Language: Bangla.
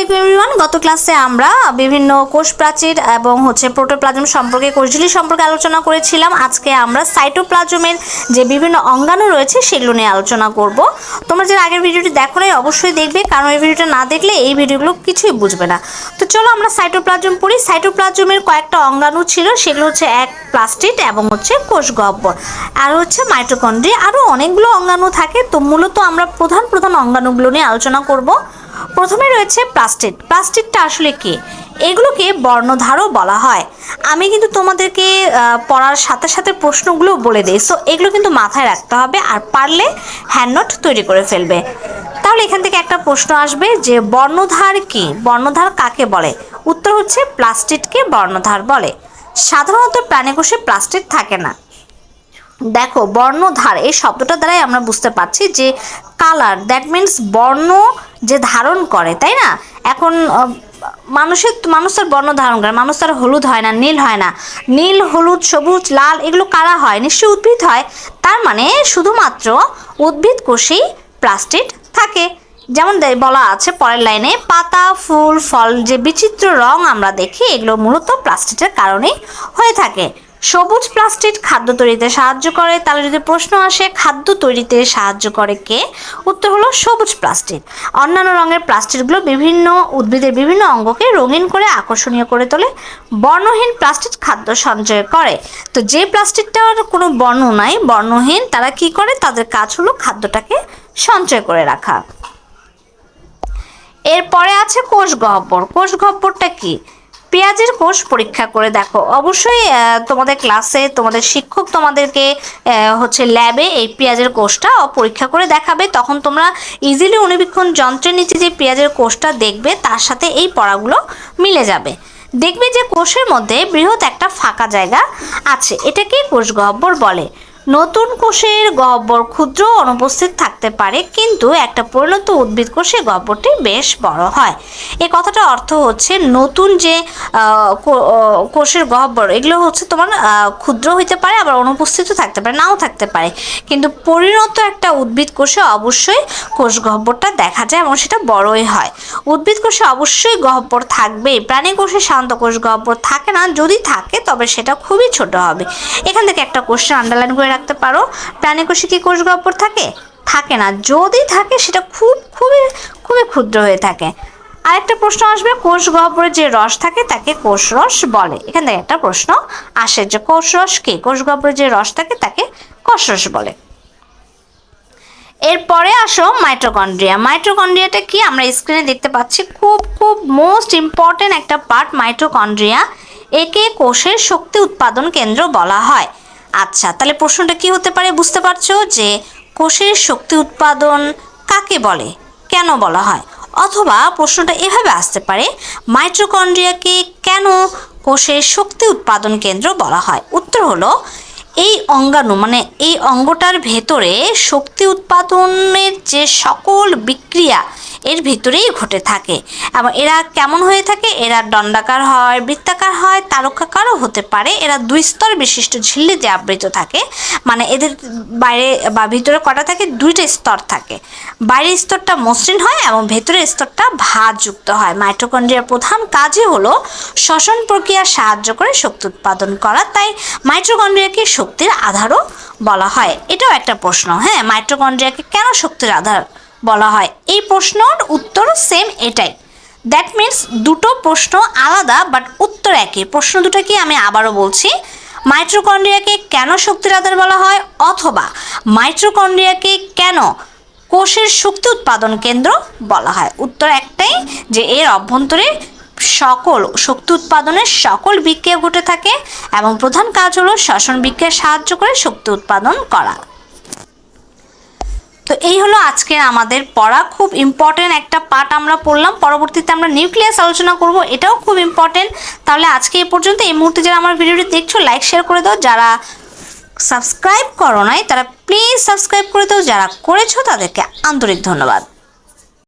আলাইকুম এভরিওয়ান গত ক্লাসে আমরা বিভিন্ন কোষ প্রাচীর এবং হচ্ছে প্রোটোপ্লাজম সম্পর্কে কোষঝিলি সম্পর্কে আলোচনা করেছিলাম। আজকে আমরা সাইটোপ্লাজমের যে বিভিন্ন অঙ্গাণু রয়েছে সেগুলো নিয়ে আলোচনা করব। তোমরা যে আগের ভিডিওটি দেখো নাই, অবশ্যই দেখবে, কারণ এই ভিডিওটা না দেখলে এই ভিডিওগুলো কিছুই বুঝবে না। তো চলো আমরা সাইটোপ্লাজম পড়ি। সাইটোপ্লাজমের কয়েকটা অঙ্গাণু ছিল, সেগুলো হচ্ছে এক প্লাস্টিড এবং হচ্ছে কোষ গহ্বর। আর হচ্ছে মাইটোকন্ড্রি আরও অনেকগুলো অঙ্গাণু থাকে। তো মূলত আমরা প্রধান প্রধান অঙ্গাণুগুলো নিয়ে আলোচনা করব। প্রথমে রয়েছে প্লাস্টিড। প্লাস্টিডটা আসলে কি? এগুলোকে বর্ণধারও বলা হয়। আমি কিন্তু তোমাদেরকে পড়ার সাথে সাথে প্রশ্নগুলো বলে দিই। সো এগুলো কিন্তু মাথায় রাখতে হবে আর পারলে হ্যান্ড নোট তৈরি করে ফেলবে। তাহলে এখান থেকে একটা প্রশ্ন আসবে যে, বর্ণধার কি? বর্ণধার কাকে বলে? উত্তর হচ্ছে প্লাস্টিডকে বর্ণধার বলে। সাধারণত প্রাণীকোষে প্লাস্টিড থাকে না। দেখো, বর্ণধার, এই শব্দটা দ্বারাই আমরা বুঝতে পারছি যে, কালার দ্যাট মিন্স বর্ণ যে ধারণ করে, তাই না? এখন মানুষের মানুষ তার বর্ণ ধারণ করে মানুষ তার হলুদ হয় না, নীল হয় না। নীল, হলুদ, সবুজ, লাল, এগুলো কারা হয়? নিশ্চয়ই উদ্ভিদ হয়। তার মানে শুধুমাত্র উদ্ভিদ কোষেই প্লাস্টিড থাকে। যেমন বলা আছে পরের লাইনে, পাতা, ফুল, ফল, যে বিচিত্র রং আমরা দেখি, এগুলো মূলত প্লাস্টিকের কারণেই হয়ে থাকে। সবুজ প্লাস্টিক খাদ্য তৈরিতে সাহায্য করে। তাহলে যদি প্রশ্ন আসে, খাদ্য তৈরিতে সাহায্য করে কে? উত্তর হলো সবুজ প্লাস্টিক অন্যান্য রঙের প্লাস্টিকগুলো বিভিন্ন উদ্ভিদের বিভিন্ন অঙ্গকে রঙিন করে আকর্ষণীয় করে তোলে। বর্ণহীন প্লাস্টিক খাদ্য সঞ্চয় করে। তো যে প্লাস্টিকটার কোনো বর্ণ নাই, বর্ণহীন, তারা কি করে? তাদের কাজ হলো খাদ্যটাকে সঞ্চয় করে রাখা। এরপরে আছে কোষ গহ্বর। কোষ গহ্বরটা কি? পেঁয়াজের কোষ পরীক্ষা করে দেখো। অবশ্যই তোমাদের ক্লাসে তোমাদের শিক্ষক তোমাদেরকে হচ্ছে ল্যাবে এই পেঁয়াজের কোষটা পরীক্ষা করে দেখাবে। তখন তোমরা ইজিলি অনুবীক্ষণ যন্ত্রের নিচে যে পেঁয়াজের কোষটা দেখবে, তার সাথে এই পড়াগুলো মিলে যাবে। দেখবে যে কোষের মধ্যে বৃহৎ একটা ফাঁকা জায়গা আছে। এটাকেই কোষ গহ্বর বলে। নতুন কোষের গহ্বর ক্ষুদ্র অনুপস্থিত থাকতে পারে, কিন্তু একটা পরিণত উদ্ভিদ কোষে গহ্বরটি বেশ বড় হয়। এ কথাটা অর্থ হচ্ছে নতুন যে কোষের গহ্বর, এগুলো হচ্ছে তোমার ক্ষুদ্র হইতে পারে, আবার অনুপস্থিতও থাকতে পারে, নাও থাকতে পারে। কিন্তু পরিণত একটা উদ্ভিদ কোষে অবশ্যই কোষ গহ্বরটা দেখা যায় এবং সেটা বড়ই হয়। উদ্ভিদ কোষে অবশ্যই গহ্বর থাকবেই। প্রাণী কোষে শান্ত কোষ গহ্বর থাকে না। যদি থাকে, তবে সেটা খুবই ছোট হবে। এখান থেকে একটা কোশ্চেন আন্ডারলাইন করে রাখতে পারো। প্রাণী কোষে কি কোষ গহ্বর থাকে? থাকে না। যদি থাকে, সেটা খুব, খুবই খুবই ক্ষুদ্র হয়ে থাকে। আরেকটা প্রশ্ন আসবে, কোষ গহ্বরে যে রস থাকে, তাকে কোষ রস বলে। এখান থেকে একটা প্রশ্ন আসে যে, কোষ রস কি? কোষ গহ্বরে যে রস থাকে, তাকে কোষ রস বলে। এরপরে আসো মাইটোকন্ড্রিয়া। মাইটোকন্ড্রিয়াটা কি? আমরা স্ক্রিনে দেখতে পাচ্ছি, খুব খুব মোস্ট ইম্পর্টেন্ট একটা পার্ট মাইটোকন্ড্রিয়া। একে কোষের শক্তি উৎপাদন কেন্দ্র বলা হয়। আচ্ছা তাহলে প্রশ্নটা কি হতে পারে বুঝতে পারছ? যে কোষের শক্তি উৎপাদন কাকে বলে? কেন বলা হয়? অথবা প্রশ্নটা এভাবে আসতে পারে, মাইটোকন্ড্রিয়াকে কেন কোষের শক্তি উৎপাদন কেন্দ্র বলা হয়? উত্তর হলো, এই অঙ্গাণু মানে এই অঙ্গটার ভেতরে শক্তি উৎপাদনের যে সকল বিক্রিয়া এর ভিতরেই ঘটে থাকে। এবং এরা কেমন হয়ে থাকে? এরা দণ্ডাকার হয়, বৃত্তাকার হয়, তারকাকারও হতে পারে। এরা দুই স্তর বিশিষ্ট ঝিল্লি দিয়ে আবৃত থাকে। মানে এদের বাইরে বা ভিতরে কটা থাকে? দুইটা স্তর থাকে। বাইরের স্তরটা মসৃণ হয় এবং ভেতরের স্তরটা ভাঁজযুক্ত হয়। মাইটোকন্ড্রিয়ার প্রধান কাজই হলো শ্বসন প্রক্রিয়া সাহায্য করে শক্তি উৎপাদন করা। তাই মাইটোকন্ড্রিয়াকে শক্তির আধারও বলা হয়। এটাও একটা প্রশ্ন হ্যাঁ? মাইটোকন্ড্রিয়াকে কেন শক্তির আধার বলা হয়। এই প্রশ্নর উত্তর সেম এটাই। দ্যাট মিন্স দুটো প্রশ্ন আলাদা বাট উত্তর একই। প্রশ্ন দুটো কি আমি আবারও বলছি। মাইট্রোকন্ড্রিয়াকে কেন শক্তির আধার বলা হয়? অথবা মাইট্রোকন্ড্রিয়াকে কেন কোষের শক্তি উৎপাদন কেন্দ্র বলা হয়? উত্তর একটাই, যে এর অভ্যন্তরে সকল শক্তি উৎপাদনের সকল বিক্রিয়া ঘটে থাকে এবং প্রধান কাজ হলো শ্বসন বিক্রিয়ায় সাহায্য করে শক্তি উৎপাদন করা। তো এই হলো আজকে আমাদের পড়া। খুব ইম্পর্টেন্ট একটা পার্ট আমরা পড়লাম। পরবর্তীতে আমরা নিউক্লিয়াস আলোচনা করব, এটাও খুব ইম্পর্টেন্ট তাহলে আজকে এ পর্যন্ত। এই মুহূর্তে যারা আমার ভিডিওটি দেখছ লাইক শেয়ার করে দাও। যারা সাবস্ক্রাইব করো নাই, তারা প্লিজ সাবস্ক্রাইব করে দাও। যারা করেছ, তাদেরকে আন্তরিক ধন্যবাদ।